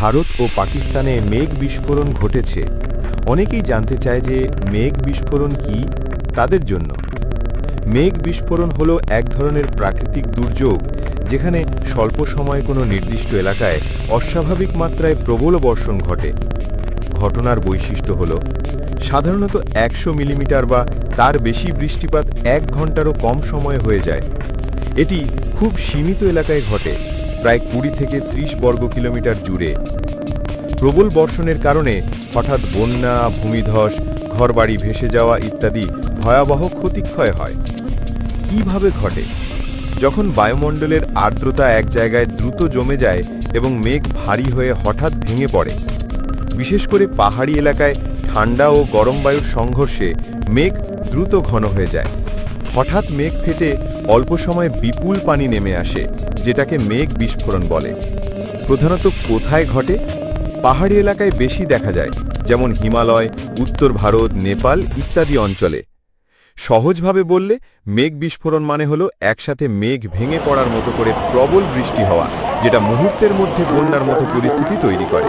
ভারত ও পাকিস্তানে মেঘ বিস্ফোরণ ঘটেছে। অনেকেই জানতে চায় যে মেঘ বিস্ফোরণ কি, তাদের জন্য। মেঘ বিস্ফোরণ হলো এক ধরনের প্রাকৃতিক দুর্যোগ, যেখানে স্বল্প সময়ে কোনো নির্দিষ্ট এলাকায় অস্বাভাবিক মাত্রায় প্রবল বর্ষণ ঘটে। ঘটনার বৈশিষ্ট্য হল, সাধারণত একশো মিলিমিটার বা তার বেশি বৃষ্টিপাত এক ঘন্টারও কম সময়ে হয়ে যায়। এটি খুব সীমিত এলাকায় ঘটে। প্রায় কুড়ি থেকে ত্রিশ বর্গ কিলোমিটার জুড়ে। প্রবল বর্ষণের কারণে হঠাৎ বন্যা, ভূমিধস, ঘরবাড়ি ভেসে যাওয়া ইত্যাদি ভয়াবহ ক্ষতিক্ষয় হয়। কীভাবে ঘটে? যখন বায়ুমণ্ডলের আর্দ্রতা এক জায়গায় দ্রুত জমে যায় এবং মেঘ ভারী হয়ে হঠাৎ ভেঙে পড়ে, বিশেষ করে পাহাড়ি এলাকায় ঠান্ডা ও গরম বায়ুর সংঘর্ষে মেঘ দ্রুত ঘন হয়ে যায়। হঠাৎ মেঘ ফেটে অল্প সময়ে বিপুল পানি নেমে আসে। যেটাকে মেঘ বিস্ফোরণ বলে। প্রধানত কোথায় ঘটে? পাহাড়ি এলাকায় বেশি দেখা যায়, যেমন হিমালয়, উত্তর ভারত, নেপাল ইত্যাদি অঞ্চলে। সহজভাবে বললে, মেঘ বিস্ফোরণ মানে হলো একসাথে মেঘ ভেঙে পড়ার মতো করে প্রবল বৃষ্টি হওয়া, যেটা মুহূর্তের মধ্যে বন্যার মতো পরিস্থিতি তৈরি করে।